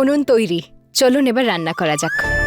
উনুন তৈরি। চলুন এবার রান্না করা যাক।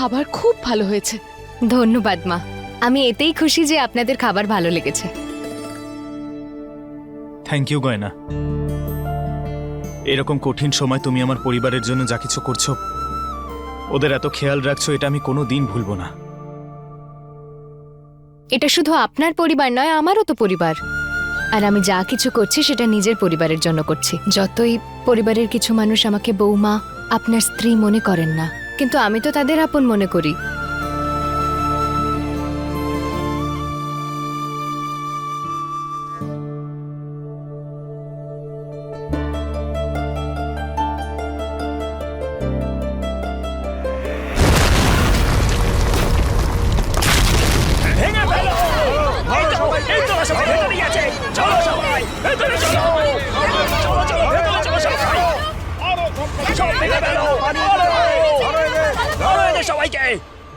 খাবার খুব ভালো হয়েছে। ধন্যবাদ মা। আমি এতেই খুশি যে আপনাদের খাবার ভালো লেগেছে। থ্যাংক ইউ গয়না। এরকম কঠিন সময় তুমি আমার পরিবারের জন্য যা কিছু করছ ওদের এত খেয়াল রাখছো এটা আমি কোনো দিন ভুলবো না। এটা শুধু আপনার পরিবার নয় আমারও তো পরিবার। আর আমি যা কিছু করছি সেটা নিজের পরিবারের জন্য করছি। যতই পরিবারের কিছু মানুষ আমাকে বৌমা আপনার স্ত্রী মনে করেন না। কিন্তু আমি তো তাদের আপন মনে করি।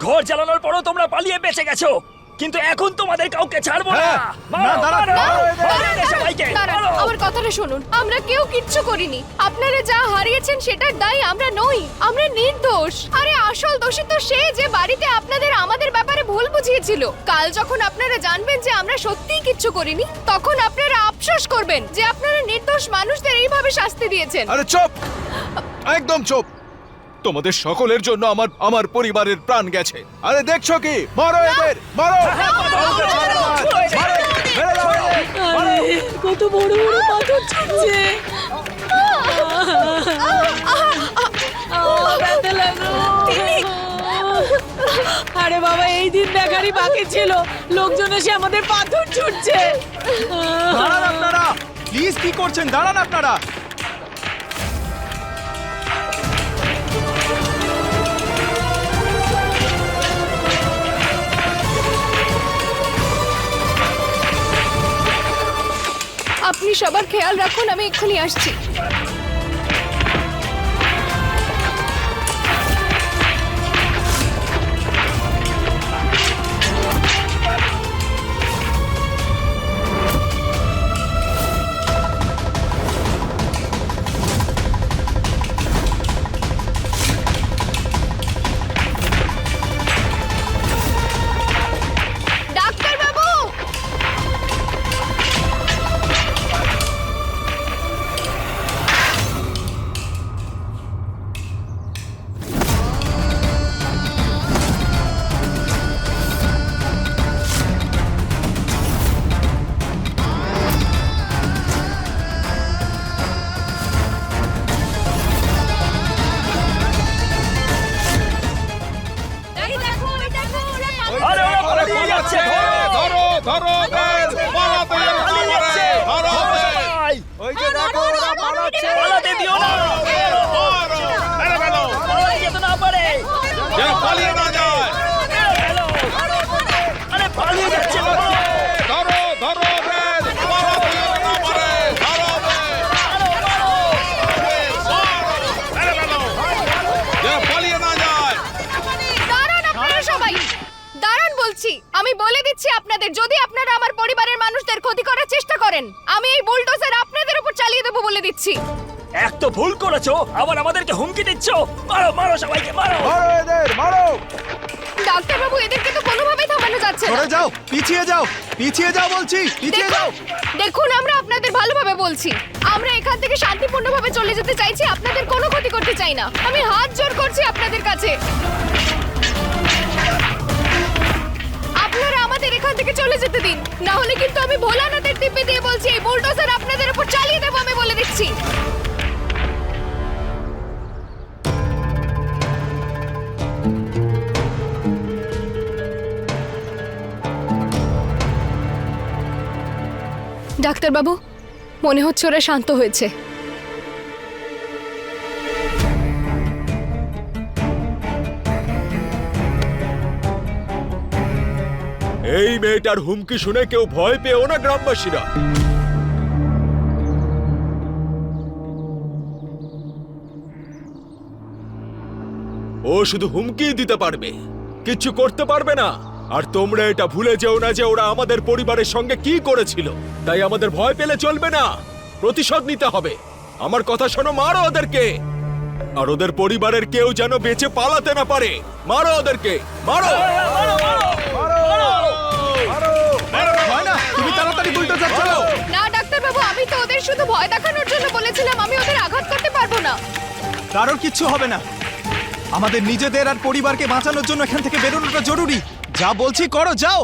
ঘর জ্বালানোর পরও তোমরা পালিয়ে বেঁচে গেছো। কিন্তু এখন তোমাদের কাউকে ছাড়বো না। মারো, মারো, মারো এদের সবাইকে দাঁড়ান, মারো। আমার কথাটা শুনুন। আমরা কেউ কিচ্ছু করিনি। আপনারা যা হারিয়েছেন সেটার দায়ী আমরা নই। আমরা নির্দোষ। আরে আসল দোষী তো সে যে বাড়িতে আপনাদের আমাদের ব্যাপারে ভুল বুঝিয়েছিল। কাল যখন আপনারা জানবেন যে আমরা সত্যিই কিচ্ছু করিনি তখন আপনারা আফসোস করবেন যে আপনারা নির্দোষ মানুষদের এইভাবে শাস্তি দিয়েছেন। আরে চুপ! একদম চুপ! তোমাদের সকলের জন্য আমার আমার পরিবারের প্রাণ গেছে আরে দেখছ কি মারো এদের মারো কত বড় বড় পাথর ছুটছে আরে বাবা এই দিন দেখারই বাকি ছিল লোকজন এসে আমাদের পাথর ছুটছে দাঁড়ান আপনারা প্লিজ কি করছেন দাঁড়ান আপনারা আপনি সবার খেয়াল রাখুন আমি এক্ষুনি আসছি। বলে দিচ্ছি আপনাদের যদি আপনারা আমার পরিবারের মানুষদের ক্ষতি করার চেষ্টা করেন আমি এই বুলডোজার আপনাদের উপর চালিয়ে দেবো বলে দিচ্ছি। এক তো ভুল করেছ আবার আমাদেরকে হুমকি দিচ্ছ? মারো মারো সবাইকে মারো! মারো এদের মারো! ডাক্তার বাবু এদেরকে তো কোনোভাবেই থামানো যাচ্ছে না। সরে যাও পিছিয়ে যাও পিছিয়ে যাও বলছি পিছিয়ে যাও! দেখুন দেখুন আমরা আপনাদের ভালোভাবে বলছি। আমরা এখান থেকে শান্তিপূর্ণভাবে চলে যেতে চাইছি আপনাদের কোনো ক্ষতি করতে চাই না। আমি হাত জোর করছি আপনাদের কাছে। আমাদের এখান থেকে চলে যেতে দিন। না হলে কিন্তু আমি ভোলানাথের দিব্যি দিয়ে বলছি, এই বুলডোজার আপনাদের উপর চালিয়ে দেবো আমি বলে দিচ্ছি। ডাক্তারবাবু, মনে হচ্ছে ওরা শান্ত হয়েছে। এই মেয়েটার হুমকি শুনে কেউ ভয় পেও না গ্রামবাসীরা। ও শুধু হুমকি দিতে পারবে কিচ্ছু করতে পারবে না। আর তোমরা এটা ভুলে যেও না যে ওরা আমাদের পরিবারের সঙ্গে কি করেছিল। তাই আমাদের ভয় পেলে চলবে না। প্রতিশোধ নিতে হবে। আমার কথা শোনো, মারো ওদেরকে। আর ওদের পরিবারের কেউ যেন বেঁচে পালাতে না পারে। মারো ওদেরকে। মারো! শুধু ভয় দেখানোর জন্য বলেছিলাম আমি ওদের আঘাত করতে পারব না। কারোর কিচ্ছু হবে না। আমাদের নিজেদের আর পরিবারকে বাঁচানোর জন্য এখান থেকে বেরোনোটা জরুরি। যা বলছি করো, যাও।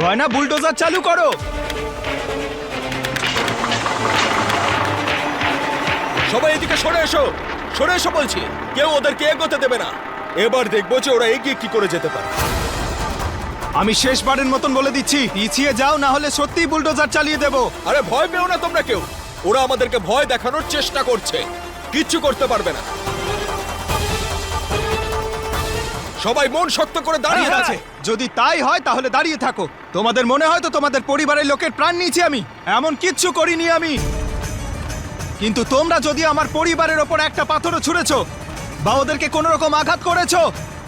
গয়না বুলডোজার চালু করো। সবাই এদিকে সরে এসো। সরে এসো বলছি। কেউ ওদেরকে এগোতে দেবে না। এবার দেখব যে ওরা এগিয়ে কি করে যেতে পারে। আমি শেষবারের মতন বলে দিচ্ছি পিছিয়ে যাও না হলে সত্যিই বুলডোজার চালিয়ে দেবো। আরে ভয় পেও না তোমরা কেউ। ওরা আমাদেরকে ভয় দেখানোর চেষ্টা করছে। কিচ্ছু করতে পারবে না। সবাই মন শক্ত করে দাঁড়িয়ে ঠিক আছে। আছে যদি তাই হয় তাহলে দাঁড়িয়ে থাকো। তোমাদের মনে হয় তো তোমাদের পরিবারের লোকের প্রাণ নিয়েছি আমি। এমন কিচ্ছু করিনি আমি। কিন্তু তোমরা যদি আমার পরিবারের ওপর একটা পাথরও ছুঁড়েছো বা ওদেরকে কোনো রকম আঘাত করেছ,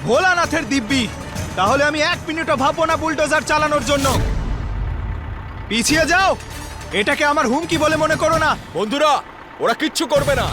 ভোলানাথের দিব্যি, তাহলে আমি এক মিনিটও ভাববো না বুলডোজার চালানোর জন্য। পিছিয়ে যাও! এটাকে আমার হুমকি বলে মনে করো না। বন্ধুরা, ওরা কিচ্ছু করবে না।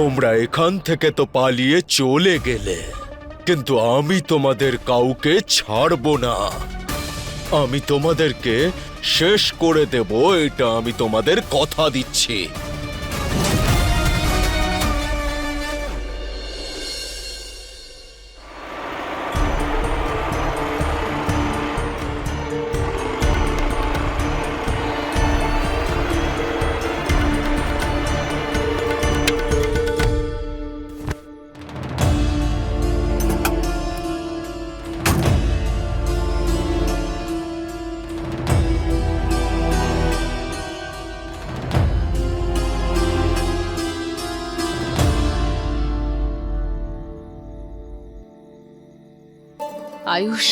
তোমরা এখান থেকে তো পালিয়ে চলে গেলে। কিন্তু আমি তোমাদের কাউকে ছাড়ব না। আমি তোমাদেরকে শেষ করে দেব, এটা আমি তোমাদের কথা দিচ্ছি। আয়ুষ।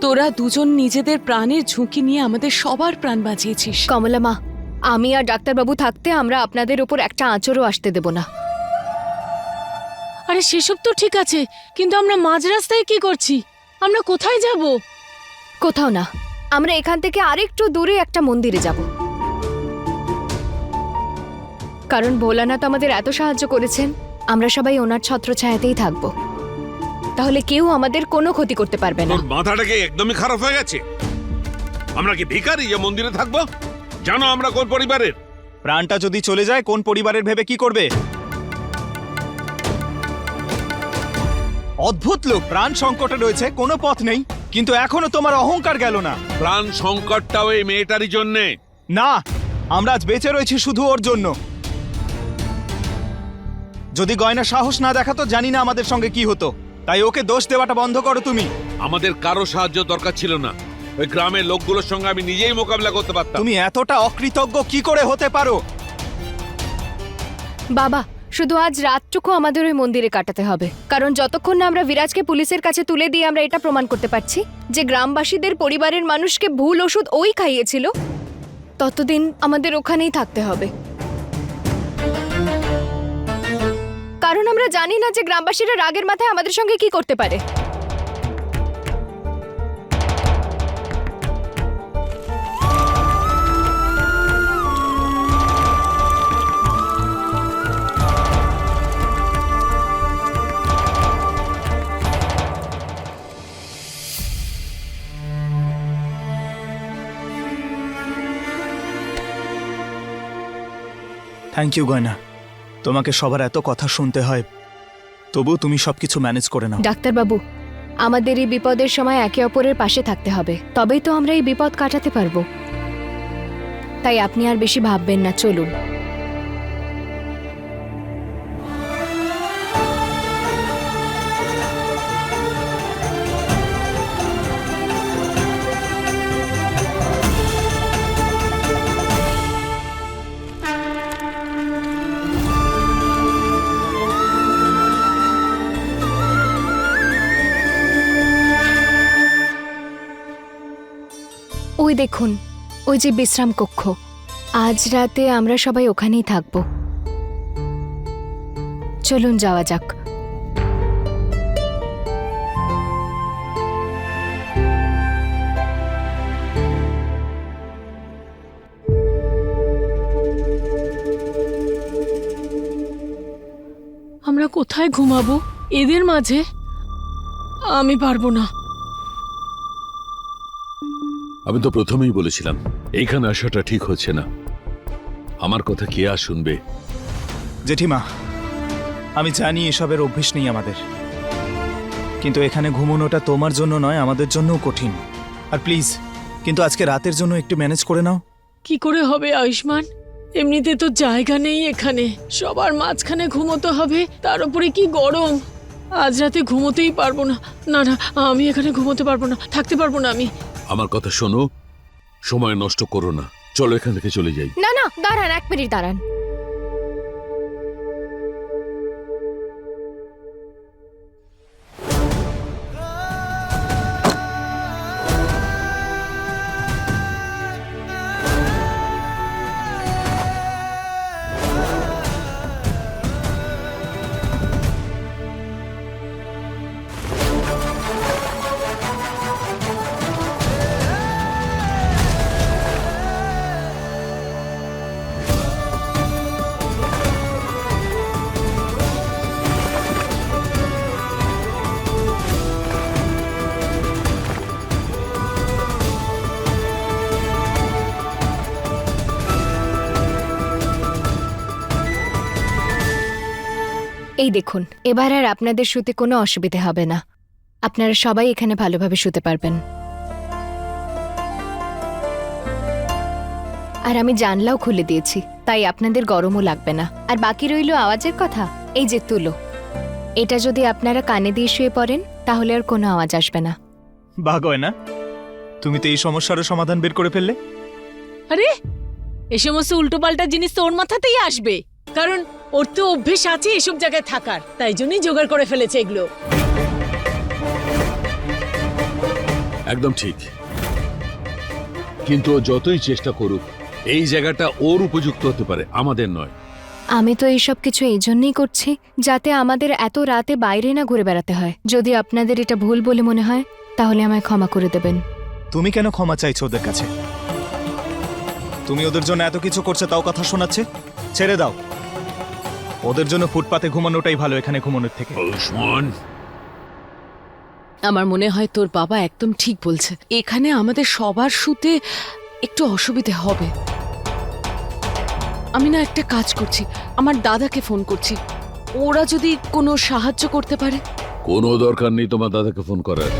তোরা দুজন নিজেদের প্রাণের ঝুঁকি নিয়ে আমাদের সবার প্রাণ বাঁচিয়েছিস। কমলা মা আমি আর ডাক্তারবাবু থাকতে আমরা আপনাদের উপর একটা আঁচড়ও আসতে দেব না। আরে সেসব তো ঠিক আছে কিন্তু আমরা মাঝ রাস্তায় কি করছি? আমরা কোথায় যাব? কোথাও না আমরা এখান থেকে আরেকটু দূরে একটা মন্দিরে যাব। কারণ ভোলানাথ আমাদের এত সাহায্য করেছেন আমরা সবাই ওনার ছত্রছায়াতেই থাকব। তাহলে কেউ আমাদের কোনো ক্ষতি করতে পারবে না। তোর মাথাটা কি একদমই খারাপ হয়ে গেছে? আমরা কি ভিখারি যে মন্দিরে থাকব? জানো আমরা কোন পরিবারের? প্রাণটা যদি চলে যায় কোন পরিবারের ভেবে কি করবে? অদ্ভুত লোক প্রাণ সংকটে রয়েছে কোনো পথ নেই। কিন্তু এখনও তোমার অহংকার গেল না। প্রাণ সংকটটাও এই মেয়েটারই জন্যে। না আমরা আজ বেঁচে রয়েছি শুধু ওর জন্য। যদি গয়না সাহস না দেখাতো জানি না আমাদের সঙ্গে কি হতো। তাই ওকে দোষ দেওয়াটা বন্ধ করো তুমি। আমাদের কারও সাহায্য দরকার ছিল না। ওই গ্রামের লোকগুলোর সঙ্গে আমি নিজেই মোকাবিলা করতে পারতাম। তুমি এতটা অকৃতজ্ঞ কি করে হতে পারো? বাবা শুধু আজ রাতটুকু আমাদের ওই মন্দিরে কাটাতে হবে। কারণ যতক্ষণ না আমরা বিরাজকে পুলিশের কাছে তুলে দিয়ে আমরা এটা প্রমাণ করতে পারছি যে গ্রামবাসীদের পরিবারের মানুষকে ভুল ওষুধ ওই খাইয়েছিল ততদিন আমাদের ওখানেই থাকতে হবে। কারণ আমরা জানি না যে গ্রামবাসীরা রাগের মাথায় আমাদের সঙ্গে কি করতে পারে। থ্যাংক ইউ গয়না তোমাকে সবার এত কথা শুনতে হয়। তবু তুমি সবকিছু ম্যানেজ করে নাও। ডাক্তারবাবু, আমাদের এই বিপদের সময় একে অপরের পাশে থাকতে হবে। তবেই তো আমরা এই বিপদ কাটাতে পারব। তাই আপনি আর বেশি ভাববেন না, চলুন। দেখুন, ওই যে বিশ্রাম কক্ষ। আজ রাতে আমরা সবাই ওখানেই থাকব। চলুন যাওয়া যাক। আমরা কোথায় ঘুমাবো? এদের মাঝে আমি পারব না। আমি তো প্রথমেই বলেছিলাম এইখানে আসাটা ঠিক হচ্ছে না। আমার কথা কে আর শুনবে? জেঠিমা আমি জানি এসবের অভ্যেস নেই আমাদের। কিন্তু এখানে ঘুমোনোটা তোমার জন্য নয় আমাদের জন্যও কঠিন। আর প্লিজ কিন্তু আজকে রাতের জন্য একটু ম্যানেজ করে নাও। কি করে হবে আয়ুষ্মান? এমনিতে তো জায়গা নেই এখানে। সবার মাঝখানে ঘুমোতে হবে তার উপরে কি গরম? আজ রাতে ঘুমোতেই পারব না। না না আমি এখানে ঘুমোতে পারব না থাকতে পারব না আমি। আমার কথা শোনো। সময় নষ্ট করো না। চলো এখান থেকে চলে যাই। না না, দাঁড়ান, এক মিনিট দাঁড়ান। এই দেখুন এবার আর আপনাদের শুতে কোনো অসুবিধে হবে না। আপনারা সবাই এখানে ভালোভাবে শুতে পারবেন। আর আমি জানলাও খুলে দিয়েছি তাই আপনাদের গরমও লাগবে না। আর বাকি রইল আওয়াজের কথা? এই যে তুলো। এটা যদি আপনারা কানে দিয়ে শুয়ে পড়েন তাহলে আর কোনো আওয়াজ আসবে না। বা গয়না তুমি তো এই সমস্যারও সমাধান বের করে ফেললে। আরে এই সমস্ত উল্টোপাল্টা জিনিস তো ওর মাথাতেই আসবে। কারণ ওর তো অভ্যেস আছে এসব জায়গায় থাকার তাই জন্যই জোগাড় করে ফেলেছে এগুলো। একদম ঠিক। কিন্তু ও যতই চেষ্টা করুক এই জায়গাটা ওর উপযুক্ত হতে পারে আমাদের নয়। আমি তো এইসব কিছু এই জন্যই করছি যাতে আমাদের এত রাতে বাইরে না ঘুরে বেড়াতে হয়। যদি আপনাদের এটা ভুল বলে মনে হয় তাহলে আমায় ক্ষমা করে দেবেন। তুমি কেন ক্ষমা চাইছো ওদের কাছে? তুমি ওদের জন্য এত কিছু করছে তাও কথা শোনাচ্ছে? ছেড়ে দাও। ওদের জন্য ফুটপাতে ঘুমানোটাই ভালো এখানে ঘুমানোর থেকে। আমার মনে হয় তোর বাবা একদম ঠিক বলছে। এখানে আমাদের সবার শুতে একটু অসুবিধে হবে। আমি না একটা কাজ করছি। আমার দাদাকে ফোন করছি। ওরা যদি কোনো সাহায্য করতে পারে। কোনো দরকার নেই তোমার দাদাকে ফোন করার।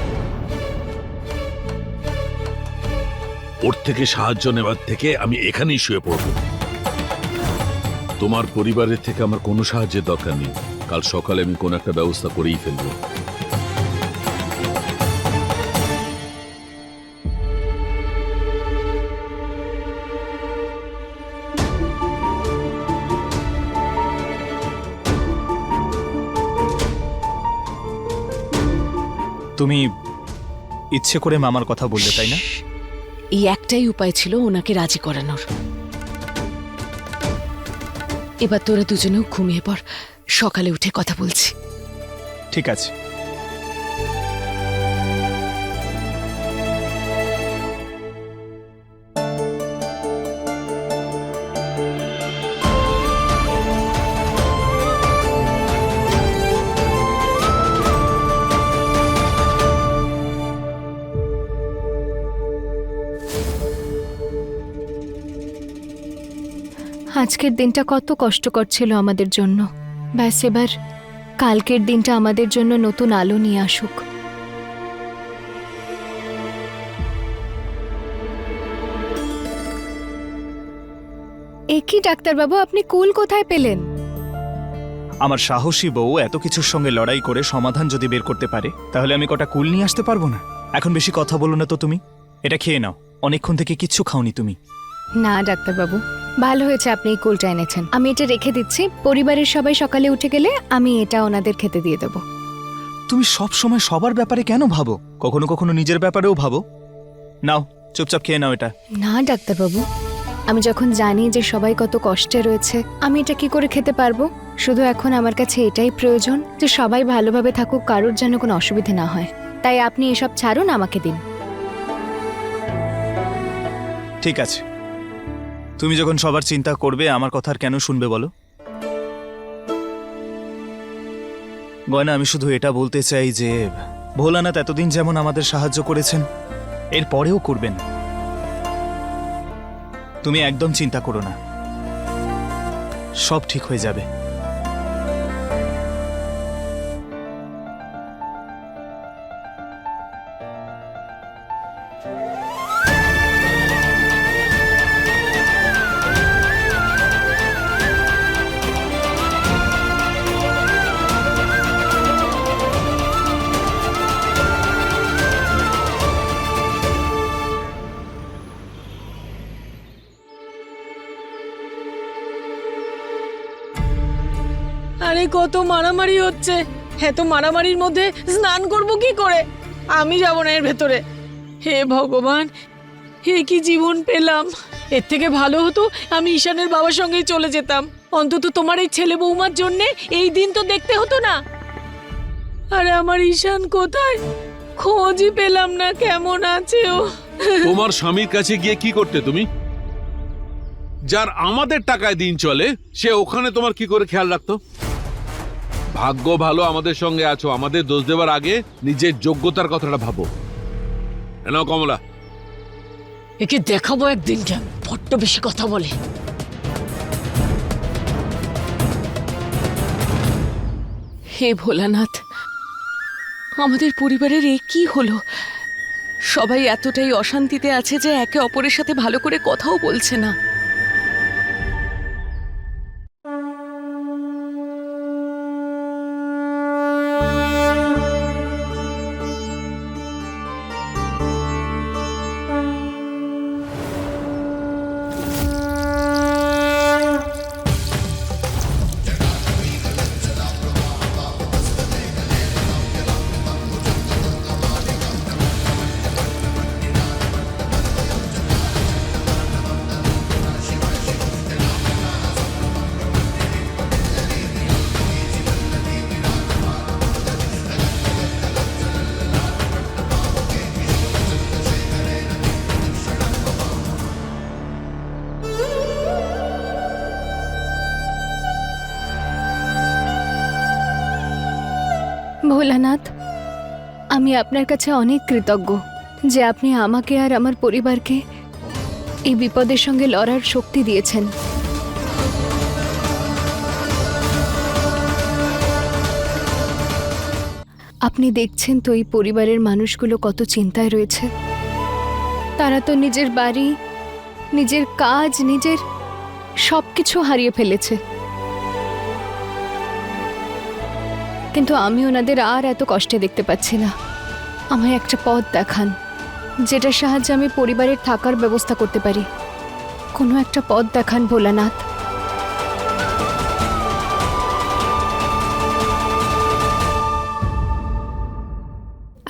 ওর থেকে সাহায্য নেওয়ার থেকে আমি এখানেই শুয়ে পড়ব। তোমার পরিবারের থেকে আমার কোনো সাহায্যের দরকার নেই। কাল সকালে আমি কোনো একটা ব্যবস্থা করেই ফেলব। তুমি ইচ্ছে করে মামার কথা বললে তাই না? এই একটাই উপায় ছিল ওনাকে রাজি করানোর। এবার তোরা দুজনেও ঘুমিয়ে পর সকালে উঠে কথা বলছি। ঠিক আছে। আজকের দিনটা কত কষ্টকর ছিল আমাদের জন্য। ব্যাস এবার কালকের দিনটা আমাদের জন্য নতুন আলো নিয়ে আসুক। একই ডাক্তারবাবু আপনি কুল কোথায় পেলেন? আমার সাহসী বউ এত কিছুর সঙ্গে লড়াই করে সমাধান যদি বের করতে পারে তাহলে আমি কটা কুল নিয়ে আসতে পারব না? এখন বেশি কথা বলো না তো তুমি। এটা খেয়ে নাও। অনেকক্ষণ থেকে কিচ্ছু খাওনি তুমি। না ডাক্তারবাবু। ভালো হয়েছে আপনি এই কুলটা এনেছেন। আমি এটা রেখে দিচ্ছি। পরিবারের সবাই সকালে উঠে গেলে আমি এটা ওনাদের খেতে দিয়ে দেবো। তুমি সব সময় সবার ব্যাপারে কেন ভাবো? কখনো কখনো নিজের ব্যাপারেও ভাবো। নাও চুপচাপ খেয়ে নাও এটা। না ডাক্তারবাবু। আমি যখন জানি যে সবাই কত কষ্টে রয়েছে আমি এটা কি করে খেতে পারব? শুধু এখন আমার কাছে এটাই প্রয়োজন যে সবাই ভালোভাবে থাকুক কারোর যেন কোনো অসুবিধে না হয়। তাই আপনি এসব ছাড়ুন আমাকে দিন। ঠিক আছে। তুমি যখন সবার চিন্তা করবে, আমার কথার কেন শুনবে বলো? গয়না, আমি শুধু এটা বলতে চাই যে, ভোলানাথ এতদিন যেমন আমাদের সাহায্য করেছেন, এর পরেও করবেন। তুমি একদম চিন্তা করো না। সব ঠিক হয়ে যাবে। কত মারামারি হচ্ছে? এত মারামারির মধ্যে স্নান করব কি করে? আমি যাব না এর ভেতরে। হে ভগবান, হে কি জীবন পেলাম। এর থেকে ভালো হতো আমি ঈশানের বাবার সঙ্গেই চলে যেতাম। অন্তত তোমার এই ছেলে বৌমার জন্যে এই দিন তো দেখতে হতো না। আরে আমার ঈশান কোথায়? খোঁজই পেলাম না, কেমন আছে ও? তোমার স্বামীর কাছে গিয়ে কি করতে তুমি? যার আমাদের টাকায় দিন চলে, সে ওখানে তোমার কি করে খেয়াল রাখতো? ভাগ্য ভালো আমাদের সঙ্গে আছো। আমাদের দোষ দেওয়ার আগে নিজের যোগ্যতার কথাটা ভাবো। এনাও কমলা। একে দেখাবো একদিন কেন? বড্ড বেশি কথা বলে। হে ভোলানাথ, আমাদের পরিবারের এ কি হলো? সবাই এতটাই অশান্তিতে আছে যে একে অপরের সাথে ভালো করে কথাও বলছে না। আমি আপনার কাছে অনেক কৃতজ্ঞ যে আপনি আমাকে আর আমার পরিবারকে এই বিপদের সঙ্গে লড়ার শক্তি দিয়েছেন। আপনি দেখছেন তো এই পরিবারের মানুষগুলো কত চিন্তায় রয়েছে। তারা তো নিজের বাড়ি, নিজের কাজ, নিজের সব কিছু হারিয়ে ফেলেছে। কিন্তু আমি ওনাদের আর এত কষ্টে দেখতে পাচ্ছি না। আমায় একটা পথ দেখান, যেটার সাহায্যে আমি পরিবারের থাকার ব্যবস্থা করতে পারি। কোনো একটা পথ দেখান ভোলানাথ।